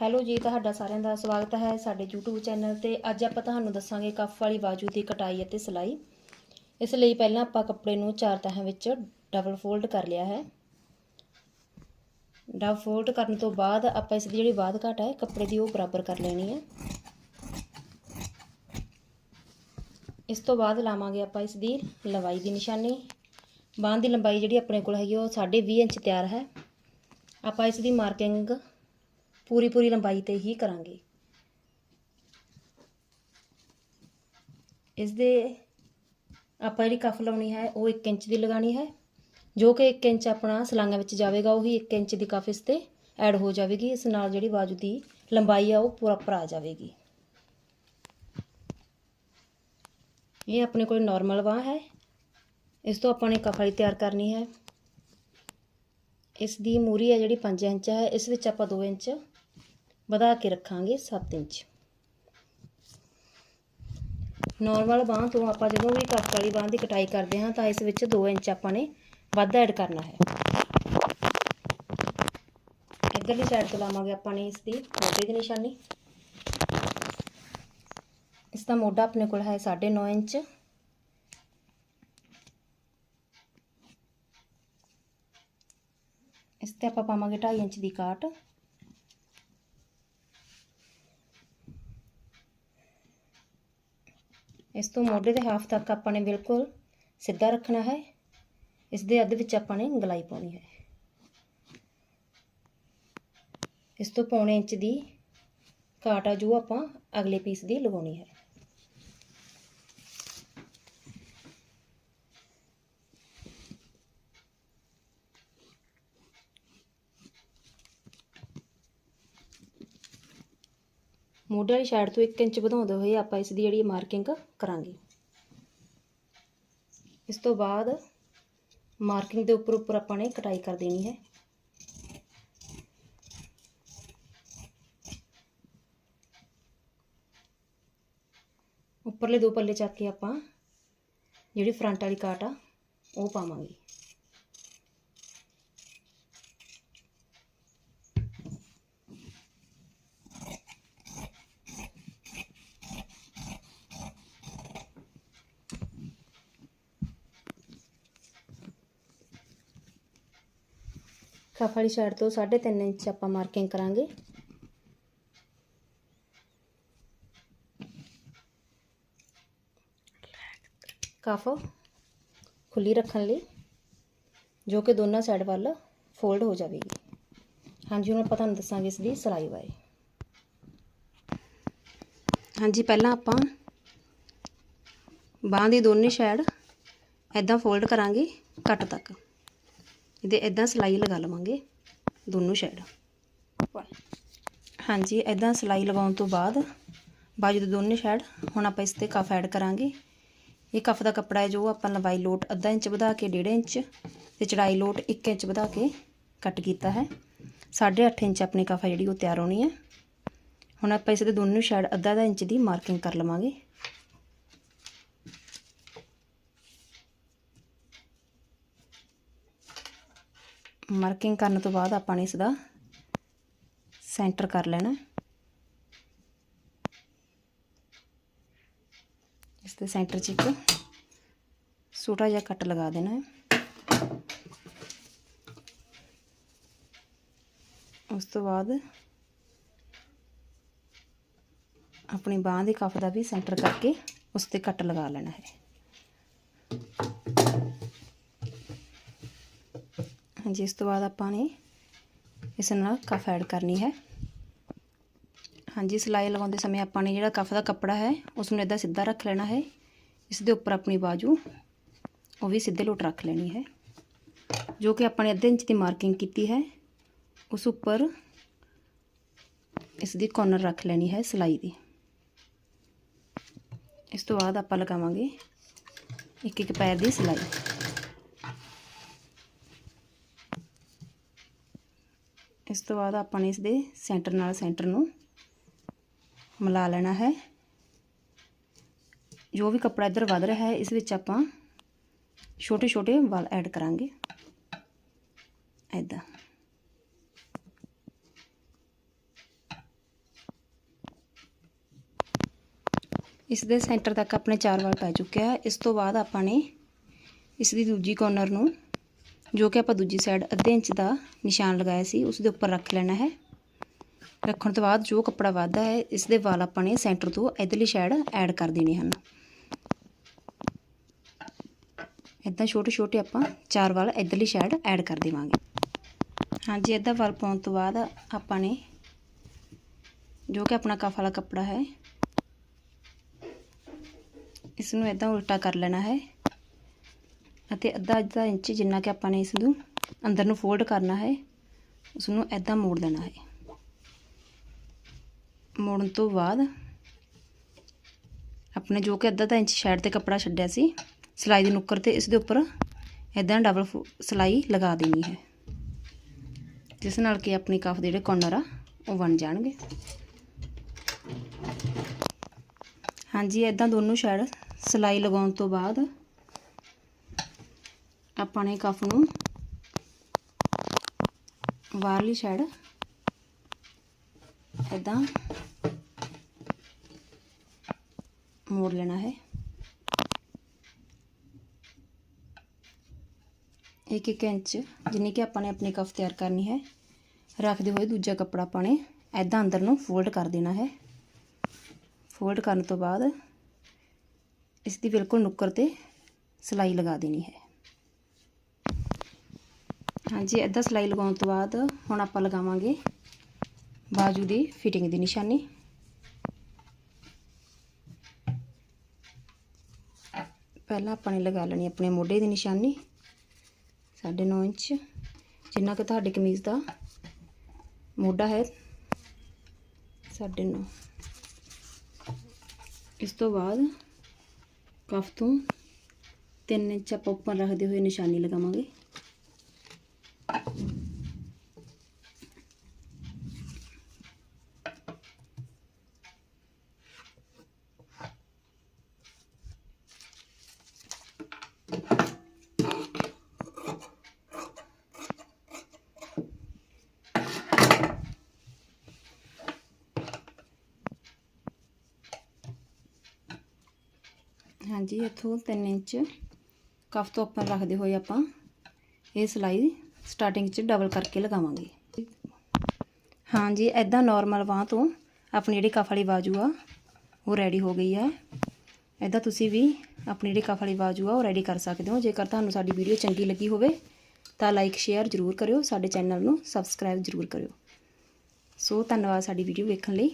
Hello ਜੀ, ਤੁਹਾਡਾ ਸਾਰਿਆਂ ਦਾ ਸਵਾਗਤ ਹੈ ਸਾਡੇ YouTube ਚੈਨਲ ਤੇ। ਅੱਜ ਆਪਾਂ ਤੁਹਾਨੂੰ ਦੱਸਾਂਗੇ ਕਫ ਵਾਲੀ ਬਾਜੂ ਦੀ ਕਟਾਈ ਅਤੇ ਸਿਲਾਈ। ਇਸ ਲਈ ਪਹਿਲਾਂ ਆਪਾਂ ਕੱਪੜੇ ਨੂੰ ਚਾਰ ਤਹਾਂ ਵਿੱਚ ਡਬਲ ਫੋਲਡ ਕਰ ਲਿਆ ਹੈ। ਡਬਲ ਫੋਲਡ ਕਰਨ ਤੋਂ ਬਾਅਦ ਆਪਾਂ ਇਸ ਦੀ ਜਿਹੜੀ ਬਾਅਦ ਘਟ ਹੈ, ਕੱਪੜੇ ਦੀ ਉਹ ਬਰਾਬਰ ਕਰ ਲੈਣੀ ਹੈ। ਇਸ ਤੋਂ ਬਾਅਦ ਲਾਵਾਂਗੇ ਆਪਾਂ ਇਸ ਦੀ ਲੰਬਾਈ ਦੀ ਨਿਸ਼ਾਨੀ। ਬਾਂਹ ਦੀ ਲੰਬਾਈ ਜਿਹੜੀ ਆਪਣੇ ਕੋਲ ਹੈਗੀ ਉਹ 20.5 ਇੰਚ ਤਿਆਰ ਹੈ। ਆਪਾਂ ਇਸ ਦੀ ਮਾਰਕਿੰਗ ਪੂਰੀ ਪੂਰੀ ਲੰਬਾਈ ਤੇ ਹੀ ਕਰਾਂਗੇ। ਇਸ ਦੇ ਆਪਾਂ ਜਿਹੜੀ ਕਫ ਲਾਉਣੀ ਹੈ, ਉਹ 1 ਇੰਚ ਦੀ ਲਗਾਣੀ ਹੈ। ਜੋ ਕਿ 1 ਇੰਚ ਆਪਣਾ ਸਲਾਂਗਾਂ ਵਿੱਚ ਜਾਵੇਗਾ, ਉਹੀ 1 ਇੰਚ ਦੀ ਕਫ ਇਸ ਤੇ ਐਡ ਹੋ ਜਾਵੇਗੀ। ਇਸ ਨਾਲ ਜਿਹੜੀ ਬਾਜੂ ਦੀ ਲੰਬਾਈ ਆ, ਉਹ ਪ੍ਰੋਪਰ ਆ ਜਾਵੇਗੀ। ਇਹ ਆਪਣੇ ਕੋਲ ਨਾਰਮਲ ਬਾਹ ਹੈ। ਇਸ ਤੋਂ ਆਪਾਂ ਨੇ ਕਫ ਵਾਲੀ ਤਿਆਰ ਕਰਨੀ ਹੈ। ਇਸ ਦੀ ਮੂਰੀ ਹੈ ਜਿਹੜੀ 5 ਇੰਚ ਹੈ। ਇਸ ਵਿੱਚ ਆਪਾਂ 2 ਇੰਚ ਵਧਾ ਕੇ ਰੱਖਾਂਗੇ 7 ਇੰਚ। ਨਾਰਮਲ ਬਾਂਹ ਤੋਂ ਆਪਾਂ ਜਦੋਂ ਵੀ ਕੱਟ ਵਾਲੀ ਬਾਂਹ ਦੀ ਕਟਾਈ ਕਰਦੇ ਹਾਂ ਤਾਂ ਇਸ ਵਿੱਚ 2 ਇੰਚ ਆਪਾਂ ਨੇ ਵੱਧ ਐਡ ਕਰਨਾ ਹੈ। ਇੱਧਰਲੀ ਸਾਈਡ ਤੋਂ ਲਾਵਾਂਗੇ ਆਪਾਂ ਨੇ ਇਸ ਦੀ ਮੋਢੇ ਦੀ ਨਿਸ਼ਾਨੀ। ਇਸ ਦਾ ਮੋਢਾ ਆਪਣੇ ਕੋਲ ਹੈ 9.5 ਇੰਚ। ਇਸ ਤੇ ਆਪਾਂ ਪਾਵਾਂਗੇ 2.5 ਇੰਚ ਦੀ ਕਾਟ। ਇਸ ਤੋਂ ਮੋਢੇ ਦੇ ਹਾਫ ਤੱਕ ਆਪਾਂ ਨੇ ਬਿਲਕੁਲ ਸਿੱਧਾ ਰੱਖਣਾ ਹੈ। ਇਸ ਦੇ ਅੱਧ ਵਿੱਚ ਆਪਾਂ ਨੇ ਗਲਾਈ ਪਾਉਣੀ ਹੈ। ਇਸ ਤੋਂ ਪੌਣੇ ਇੰਚ ਦੀ ਕਾਟ ਆ ਜੋ ਆਪਾਂ ਅਗਲੇ ਪੀਸ ਦੀ ਲਗਾਉਣੀ ਹੈ। ਮੋਢੇ ਵਾਲੀ ਸਾਈਡ ਤੋਂ 1 ਇੰਚ ਵਧਾਉਂਦੇ ਹੋਏ ਆਪਾਂ ਇਸ ਦੀ ਜਿਹੜੀ ਮਾਰਕਿੰਗ ਕਰਾਂਗੇ। ਇਸ ਤੋਂ ਬਾਅਦ ਮਾਰਕਿੰਗ ਦੇ ਉੱਪਰ ਉੱਪਰ ਆਪਾਂ ਨੇ ਕਟਾਈ ਕਰ ਦੇਣੀ ਹੈ। ਉੱਪਰਲੇ ਦੋ ਪੱਲੇ ਚੱਕ ਕੇ ਆਪਾਂ ਜਿਹੜੀ ਫਰੰਟ ਵਾਲੀ ਕਾਟ ਆ, ਉਹ ਪਾਵਾਂਗੇ। ਕਫ ਵਾਲੀ ਸਾਈਡ ਤੋਂ 3.5 ਇੰਚ ਆਪਾਂ ਮਾਰਕਿੰਗ ਕਰਾਂਗੇ ਕਫ ਖੁੱਲੀ ਰੱਖਣ ਲਈ ਜੋ ਕਿ ਦੋਨਾਂ ਸਾਈਡ ਵੱਲ ਫੋਲਡ ਹੋ ਜਾਵੇਗੀ ਹਾਂਜੀ ਹੁਣ ਆਪਾਂ ਤੁਹਾਨੂੰ ਦੱਸਾਂਗੇ ਇਸ ਦੀ ਸਿਲਾਈ ਬਾਰੇ ਹਾਂਜੀ ਪਹਿਲਾਂ ਆਪਾਂ ਬਾਹਾਂ ਦੀ ਦੋਨੇ ਸਾਈਡ ਐਦਾਂ ਫੋਲਡ ਕਰਾਂਗੇ ਕੱਟ ਤੱਕ ਇਹਦੇ ਇਦਾਂ ਸਿਲਾਈ ਲਗਾ ਲਵਾਂਗੇ, ਦੋਨੋਂ ਸਾਈਡ ਹਾਂਜੀ ਇਦਾਂ ਸਿਲਾਈ ਲਗਾਉਣ ਤੋਂ ਬਾਅਦ ਬਾਜੂ ਦੇ ਦੋਨੇ ਸਾਈਡ ਹੁਣ ਆਪਾਂ ਇਸ ਤੇ ਕਫ ਐਡ ਕਰਾਂਗੇ। ਇਹ ਕਫ ਦਾ ਕੱਪੜਾ ਹੈ ਜੋ ਆਪਾਂ ਲੰਬਾਈ ਲੋਟ ਅੱਧਾ ਇੰਚ ਵਧਾ ਕੇ 1.5 ਇੰਚ ਤੇ ਚੜਾਈ ਲੋਟ 1 ਇੰਚ ਵਧਾ ਕੇ ਕੱਟ ਕੀਤਾ ਹੈ। 8.5 ਇੰਚ ਆਪਣੀ ਕਫ ਜਿਹੜੀ ਉਹ ਤਿਆਰ ਹੋਣੀ ਹੈ। ਹੁਣ ਆਪਾਂ ਇਸ ਦੇ ਦੋਨੋਂ ਸਾਈਡ ਅੱਧਾ ਦਾ ਇੰਚ ਦੀ ਮਾਰਕਿੰਗ ਕਰ ਲਵਾਂਗੇ। ਮਾਰਕਿੰਗ ਕਰਨ ਤੋਂ ਬਾਅਦ ਆਪਾਂ ਨੇ ਇਸ ਦਾ ਸੈਂਟਰ ਕਰ ਲੈਣਾ। ਇਸ ਦੇ ਸੈਂਟਰ 'ਚ ਇੱਕ ਛੋਟਾ ਜਿਹਾ ਕੱਟ ਲਗਾ ਦੇਣਾ ਹੈ। ਉਸ ਤੋਂ ਬਾਅਦ ਆਪਣੀ ਬਾਹ ਦੇ ਕਫ ਦਾ ਵੀ ਸੈਂਟਰ ਕਰਕੇ ਉਸ ਤੇ ਕੱਟ ਲਗਾ ਲੈਣਾ ਹੈ। ਹਾਂਜੀ ਇਸ ਤੋਂ ਬਾਅਦ ਆਪਾਂ ਨੇ ਇਸ ਨਾਲ ਕਫ ਐਡ ਕਰਨੀ ਹੈ ਹਾਂਜੀ ਸਿਲਾਈ ਲਗਾਉਂਦੇ ਸਮੇਂ ਆਪਾਂ ਨੇ ਜਿਹੜਾ ਕਫ ਦਾ ਕੱਪੜਾ ਹੈ ਉਸ ਨੂੰ ਇਦਾਂ ਸਿੱਧਾ ਰੱਖ ਲੈਣਾ ਹੈ ਇਸ ਦੇ ਉੱਪਰ ਆਪਣੀ ਬਾਜੂ ਉਹ ਵੀ ਸਿੱਧੇ ਲੋਟ ਰੱਖ ਲੈਣੀ ਹੈ ਜੋ ਕਿ ਆਪਾਂ ਨੇ ਅੱਧੇ ਇੰਚ ਦੀ ਮਾਰਕਿੰਗ ਕੀਤੀ ਹੈ ਉਸ ਉੱਪਰ ਇਸ ਦੀ ਕਾਰਨਰ ਰੱਖ ਲੈਣੀ ਹੈ ਸਿਲਾਈ ਦੀ ਇਸ ਤੋਂ ਬਾਅਦ ਆਪਾਂ ਲਗਾਵਾਂਗੇ ਇੱਕ ਇੱਕ ਪੈਰ ਦੀ ਸਿਲਾਈ ਤੋਂ ਬਾਅਦ ਆਪਾਂ ਨੇ ਇਸ ਦੇ ਸੈਂਟਰ ਨਾਲ ਸੈਂਟਰ ਨੂੰ ਮਿਲਾ ਲੈਣਾ ਹੈ। ਜੋ ਵੀ ਕੱਪੜਾ ਇੱਧਰ ਵੱਧ ਰਿਹਾ ਹੈ, ਇਸ ਵਿੱਚ ਆਪਾਂ ਛੋਟੇ ਛੋਟੇ ਵਾਲ ਐਡ ਕਰਾਂਗੇ। ਐਦਾਂ ਇਸ ਦੇ ਸੈਂਟਰ ਤੱਕ ਆਪਣੇ ਚਾਰ ਵਾਲ ਪੈ ਚੁੱਕਿਆ ਹੈ ਇਸ ਤੋਂ ਬਾਅਦ ਆਪਾਂ ਨੇ ਇਸ ਦੀ ਦੂਜੀ ਕੋਰਨਰ ਨੂੰ ਜੋ ਕਿ ਆਪਾਂ ਦੂਜੀ ਸਾਈਡ ਅੱਧੇ ਇੰਚ ਦਾ ਨਿਸ਼ਾਨ ਲਗਾਇਆ ਸੀ ਉਸ ਦੇ ਉੱਪਰ ਰੱਖ ਲੈਣਾ ਹੈ। ਰੱਖਣ ਤੋਂ ਬਾਅਦ ਜੋ ਕੱਪੜਾ ਵੱਧਦਾ ਹੈ ਇਸ ਦੇ ਵਾਲ ਆਪਾਂ ਨੇ ਸੈਂਟਰ ਤੋਂ ਇਧਰਲੀ ਸਾਈਡ ਐਡ ਕਰ ਦੇਣੇ ਹਨ। ਇਦਾਂ ਛੋਟੇ ਛੋਟੇ ਆਪਾਂ ਚਾਰ ਵਾਲ ਇਧਰਲੀ ਸਾਈਡ ਐਡ ਕਰ ਦੇਵਾਂਗੇ। ਹਾਂਜੀ ਇਦਾਂ ਵਾਲ ਪਾਉਣ ਤੋਂ ਬਾਅਦ ਆਪਾਂ ਨੇ ਜੋ ਕਿ ਆਪਣਾ ਕਫ ਵਾਲਾ ਕੱਪੜਾ ਹੈ ਇਸ ਨੂੰ ਇਦਾਂ ਉਲਟਾ ਕਰ ਲੈਣਾ ਹੈ। ਅਤੇ ਅੱਧਾ ਅੱਧਾ ਇੰਚ ਜਿੰਨਾ ਕਿ ਆਪਾਂ ਨੇ ਇਸ ਨੂੰ ਅੰਦਰ ਨੂੰ ਫੋਲਡ ਕਰਨਾ ਹੈ, ਉਸ ਨੂੰ ਇਦਾਂ ਮੋੜ ਦੇਣਾ ਹੈ। ਮੋੜਨ ਤੋਂ ਬਾਅਦ ਆਪਣੇ ਜੋ ਕਿ ਅੱਧਾ ਅੱਧਾ ਇੰਚ ਸਾਈਡ ਤੇ ਕੱਪੜਾ ਛੱਡਿਆ ਸੀ, ਸਿਲਾਈ ਦੀ ਨੁੱਕਰ ਤੇ ਇਸ ਦੇ ਉੱਪਰ ਇਦਾਂ ਡਬਲ ਸਿਲਾਈ ਲਗਾ ਦੇਣੀ ਹੈ। ਜਿਸ ਨਾਲ ਕਿ ਆਪਣੀ ਕਫ ਦੇ ਜਿਹੜੇ ਕੋਰਨਰ ਆ, ਉਹ ਬਣ ਜਾਣਗੇ। ਹਾਂਜੀ ਇਦਾਂ ਦੋਨੋਂ ਸਾਈਡ ਸਿਲਾਈ ਲਗਾਉਣ ਤੋਂ ਬਾਅਦ ਆਪਾਂ ਨੇ ਕਫ ਨੂੰ ਬਾਹਰਲੀ ਸਾਈਡ ਇਦਾਂ ਮੋੜ ਲੈਣਾ ਹੈ। ਇੱਕ ਇੱਕ ਇੰਚ ਜਿੰਨੀ ਕਿ ਆਪਾਂ ਨੇ ਆਪਣੀ ਕਫ ਤਿਆਰ ਕਰਨੀ ਹੈ, ਰੱਖਦੇ ਹੋਏ ਦੂਜਾ ਕੱਪੜਾ ਆਪਾਂ ਨੇ ਐਦਾਂ ਅੰਦਰ ਨੂੰ ਫੋਲਡ ਕਰ ਦੇਣਾ ਹੈ। ਫੋਲਡ ਕਰਨ ਤੋਂ ਬਾਅਦ ਇਸ ਦੀ ਬਿਲਕੁਲ ਨੁੱਕਰ ਤੇ ਸਿਲਾਈ ਲਗਾ ਦੇਣੀ ਹੈ। ਹਾਂਜੀ ਐਦਾਂ ਸਿਲਾਈ ਲਗਾਉਣ ਤੋਂ ਬਾਅਦ ਹੁਣ ਆਪਾਂ ਲਗਾਵਾਂਗੇ ਬਾਜੂ ਦੀ ਫਿਟਿੰਗ ਦੀ ਨਿਸ਼ਾਨੀ। ਪਹਿਲਾਂ ਆਪਾਂ ਨੇ ਲਗਾ ਲੈਣੀ ਆਪਣੇ ਮੋਢੇ ਦੀ ਨਿਸ਼ਾਨੀ 9.5 ਇੰਚ। ਜਿੰਨਾ ਕਿ ਤੁਹਾਡੀ ਕਮੀਜ਼ ਦਾ ਮੋਢਾ ਹੈ 9.5 ਇਸ ਤੋਂ ਬਾਅਦ ਕਫ ਤੋਂ 3 ਇੰਚ ਆਪਾਂ ਉੱਪਰ ਰੱਖਦੇ ਹੋਏ ਨਿਸ਼ਾਨੀ ਲਗਾਵਾਂਗੇ। ਹਾਂਜੀ, ਇੱਥੋਂ 3 ਇੰਚ ਕਫ ਤੋਂ ਉੱਪਰ ਰੱਖਦੇ ਹੋਏ ਆਪਾਂ ਇਹ ਸਿਲਾਈ ਸਟਾਰਟਿੰਗ 'ਚ ਡਬਲ ਕਰਕੇ ਲਗਾਵਾਂਗੇ। ਹਾਂਜੀ ਐਦਾਂ ਨਾਰਮਲ ਬਾਂਹ ਤੋਂ ਆਪਣੀ ਜਿਹੜੀ ਕਫ ਵਾਲੀ ਬਾਜੂ ਆ, ਉਹ ਰੈਡੀ ਹੋ ਗਈ ਹੈ ਐਦਾਂ ਤੁਸੀਂ ਵੀ ਆਪਣੀ ਜਿਹੜੀ ਕਫ ਵਾਲੀ ਬਾਜੂ ਆ, ਉਹ ਰੈਡੀ ਕਰ ਸਕਦੇ ਹੋ। ਜੇਕਰ ਤੁਹਾਨੂੰ ਸਾਡੀ ਵੀਡੀਓ ਚੰਗੀ ਲੱਗੀ ਹੋਵੇ, ਤਾਂ ਲਾਈਕ ਸ਼ੇਅਰ ਜ਼ਰੂਰ ਕਰਿਓ। ਸਾਡੇ ਚੈਨਲ ਨੂੰ ਸਬਸਕ੍ਰਾਈਬ ਜ਼ਰੂਰ ਕਰਿਓ। ਸੋ, ਧੰਨਵਾਦ ਸਾਡੀ ਵੀਡੀਓ ਵੇਖਣ ਲਈ।